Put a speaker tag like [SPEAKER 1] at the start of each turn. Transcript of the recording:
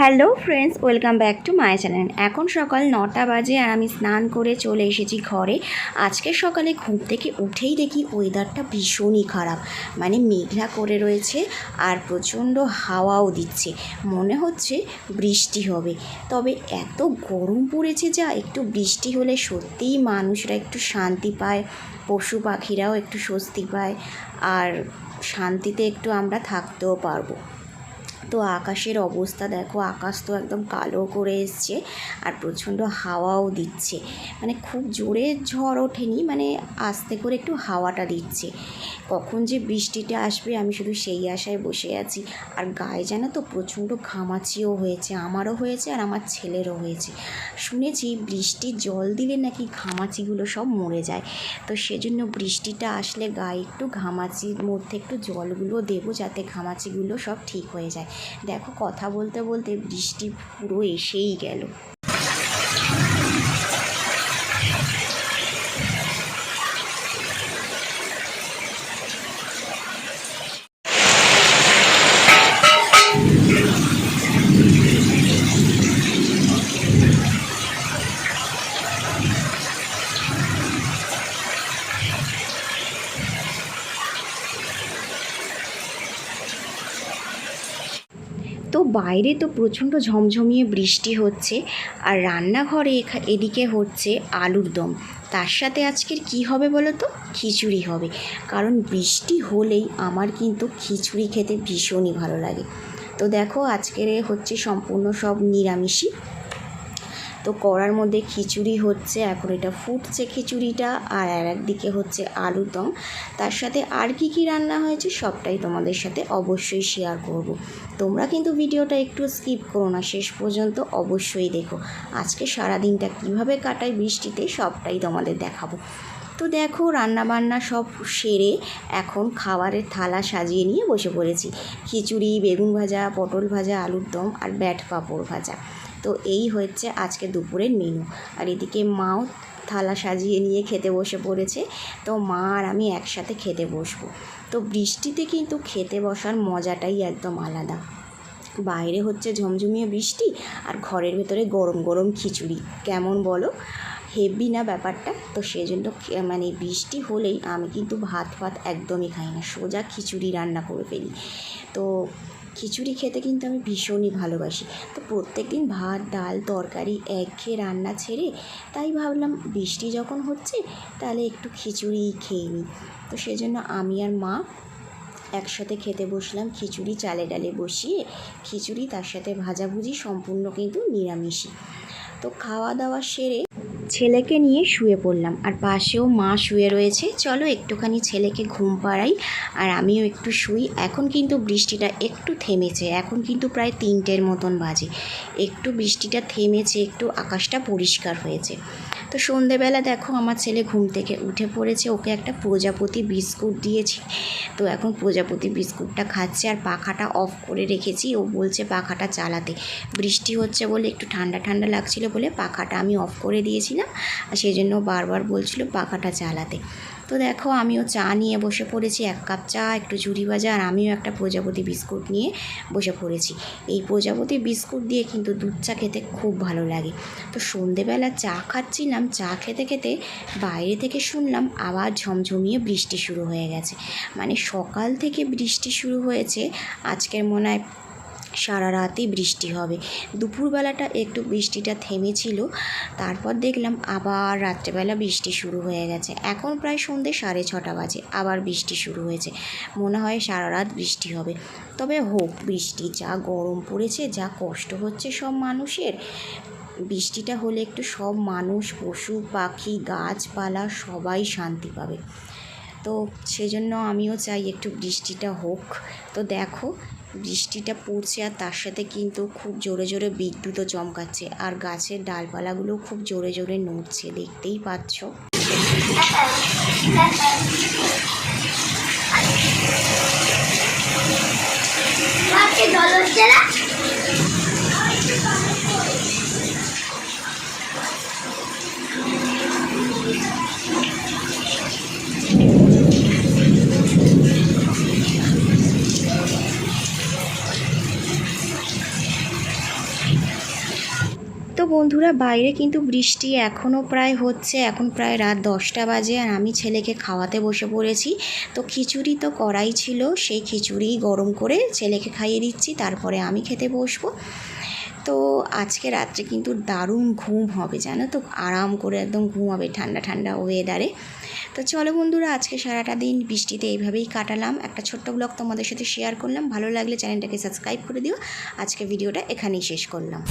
[SPEAKER 1] Hello friends, welcome back to my channel. এখন সকাল নটা বাজে আর আমি স্নান করে চলে এসেছি ঘরে। আজকে সকালে ঘুম থেকে উঠেই দেখি ওয়েদারটা ভীষণই খারাপ। মানে মেঘলা করে রয়েছে আর প্রচণ্ড হাওয়াও দিচ্ছে। মনে হচ্ছে বৃষ্টি হবে। তবে এত গরম পড়েছে যা একটু বৃষ্টি হলে সত্যিই মানুষরা একটু শান্তি পায়, পশু পাখিরাও একটু স্বস্তি পায়, আর শান্তিতে একটু আমরা থাকতেও পারব। তো আকাশের অবস্থা দেখো, আকাশ তো একদম কালো করে এসছে আর প্রচণ্ড হাওয়াও দিচ্ছে। মানে খুব জোরে ঝড় ওঠেনি মানে আস্তে করে একটু হাওয়াটা দিচ্ছে। কখন যে বৃষ্টিটা আসবে আমি শুধু সেই আশায় বসে আছি। আর গায়ে যেন তো প্রচণ্ড ঘামাচিও হয়েছে, আমারও হয়েছে আর আমার ছেলেরও হয়েছে। শুনেছি বৃষ্টির জল দিলে নাকি ঘামাচিগুলো সব মরে যায়। তো সেজন্য বৃষ্টিটা আসলে গায়ে একটু ঘামাচির মধ্যে একটু জলগুলো দেবো যাতে ঘামাচিগুলো সব ঠিক হয়ে যায়। দেখো কথা বলতে বলতে বৃষ্টি পুরো এসেই গেল। তো বাইরে তো প্রচণ্ড ঝমঝমিয়ে বৃষ্টি হচ্ছে আর রান্নাঘরে এদিকে হচ্ছে আলুর দম। তার সাথে আজকের কি হবে বলো তো? খিচুড়ি হবে। কারণ বৃষ্টি হলেই আমার কিন্তু খিচুড়ি খেতে ভীষণই ভালো লাগে। তো দেখো আজকের হচ্ছে সম্পূর্ণ সব নিরামিষই। তো কড়ার মধ্যে খিচুড়ি হচ্ছে, এখন এটা ফুটছে খিচুড়িটা, আর আর একদিকে হচ্ছে আলুর দম। তার সাথে আর কি কি রান্না হয়েছে সবটাই তোমাদের সাথে অবশ্যই শেয়ার করব। তোমরা কিন্তু ভিডিওটা একটু স্কিপ করো না, শেষ পর্যন্ত অবশ্যই দেখো। আজকে সারাদিনটা কীভাবে কাটাই বৃষ্টিতে সবটাই তোমাদের দেখাবো। তো দেখো রান্না বান্না সব সেরে এখন খাবারের থালা সাজিয়ে নিয়ে বসে পড়েছি। খিচুড়ি, বেগুন ভাজা, পটল ভাজা, আলুর দম আর ব্যাট পাঁপড় ভাজা। তো এই হচ্ছে আজকে দুপুরের মেনু। আর এদিকে মাও থালা সাজিয়ে নিয়ে খেতে বসে পড়েছে। তো মা আর আমি একসাথে খেতে বসবো। তো বৃষ্টিতে কিন্তু খেতে বসার মজাটাই একদম আলাদা। বাইরে হচ্ছে ঝমঝমিয়ে বৃষ্টি আর ঘরের ভেতরে গরম গরম খিচুড়ি। কেমন বলো? হেভি না ব্যাপারটা? তো সেই জন্য মানে বৃষ্টি হলেই আমি কিন্তু ভাত ফাত একদমই খাই না। সোজা খিচুড়ি রান্না করে ফেলি। তো খিচুড়ি খেতে কিন্তু আমি ভীষণই ভালোবাসি। তো প্রত্যেক দিন ভাত, ডাল, তরকারি এক খেয়ে রান্না ছেড়ে তাই ভাবলাম বৃষ্টি যখন হচ্ছে তাহলে একটু খিচুড়ি খেয়ে নিই। তো সেজন্য আমি আর মা একসাথে খেতে বসলাম খিচুড়ি চালে ডালে বসিয়ে। খিচুড়ি তার সাথে ভাজাভুজি সম্পূর্ণ কিন্তু নিরামিষই। তো খাওয়া দাওয়া সেরে ছেলেকে নিয়ে শুয়ে পড়লাম। আর পাশেও মা শুয়ে রয়েছে। চলো একটুখানি ছেলেকে ঘুম পাড়াই। আর আমিও একটু শুই। এখন কিন্তু বৃষ্টিটা একটু থেমেছে। এখন কিন্তু প্রায় তিনটের মতন বাজে। একটু বৃষ্টিটা থেমেছে, একটু আকাশটা পরিষ্কার হয়েছে। তো সন্ধেবেলা দেখো আমার ছেলে ঘুম থেকে উঠে পড়েছে, ওকে একটা প্রজাপতি বিস্কুট দিয়েছি। তো এখন প্রজাপতি বিস্কুটটা খাচ্ছে আর পাখাটা অফ করে রেখেছি, ও বলছে পাখাটা চালাতে। বৃষ্টি হচ্ছে বলে একটু ঠান্ডা ঠান্ডা লাগছিল বলে পাখাটা আমি অফ করে দিয়েছিলাম, আর সেই জন্য বারবার বলছিল পাখাটা চালাতে। তো দেখো, আমিও চা নিয়ে বসে পড়েছি, এক কাপ চা, একটু ঝুড়ি ভাজা, আর আমিও একটা প্রজাপতি বিস্কুট নিয়ে বসে পড়েছি। এই প্রজাপতি বিস্কুট দিয়ে কিন্তু দুধ চা খেতে খুব ভালো লাগে। তো সন্ধেবেলা চা খাচ্ছিলাম, চা খেতে খেতে বাইরে থেকে শুনলাম আবার ঝমঝমিয়ে বৃষ্টি শুরু হয়ে গেছে। মানে সকাল থেকে বৃষ্টি শুরু হয়েছে, আজকের মনে হয় সারা রাতই বৃষ্টি হবে। দুপুরবেলাটা একটু বৃষ্টিটা থেমেছিল, তারপর দেখলাম আবার রাত্রেবেলা বৃষ্টি শুরু হয়ে গেছে। এখন প্রায় সন্ধে সাড়ে ছটা বাজে, আবার বৃষ্টি শুরু হয়েছে। মনে হয় সারা রাত বৃষ্টি হবে। তবে হোক, বৃষ্টি যা গরম পড়েছে, যা কষ্ট হচ্ছে সব মানুষের, বৃষ্টিটা হলে একটু সব মানুষ, পশু, পাখি, গাছপালা সবাই শান্তি পাবে। তো সেজন্য আমিও চাই একটু বৃষ্টিটা হোক। তো দেখো বৃষ্টিটা পড়ছে আর তার সাথে কিন্তু খুব জোরে জোরে বিদ্যুৎও চমকাচ্ছে। আর গাছের ডালপালাগুলো খুব জোরে জোরে নড়ছে, দেখতেই পাচ্ছ।
[SPEAKER 2] জল
[SPEAKER 1] বন্ধুরা, বাইরে কিন্তু বৃষ্টি এখনও প্রায় হচ্ছে। এখন প্রায় রাত দশটা বাজে আর আমি ছেলেকে খাওয়াতে বসে পড়েছি। তো খিচুড়ি তো করাই ছিল, সেই খিচুড়ি গরম করে ছেলেকে খাইয়ে দিচ্ছি, তারপরে আমি খেতে বসবো। তো আজকে রাত্রে কিন্তু দারুণ ঘুম হবে, জানো তো? আরাম করে একদম ঘুম হবে ঠান্ডা ঠান্ডা ওয়েদারে তো চলো বন্ধুরা, আজকে সারাটা দিন বৃষ্টিতে এইভাবেই কাটালাম। একটা ছোট্ট ব্লগ তোমাদের সাথে শেয়ার করলাম। ভালো লাগলে চ্যানেলটাকে সাবস্ক্রাইব করে দিও। আজকে ভিডিওটা এখানেই শেষ করলাম।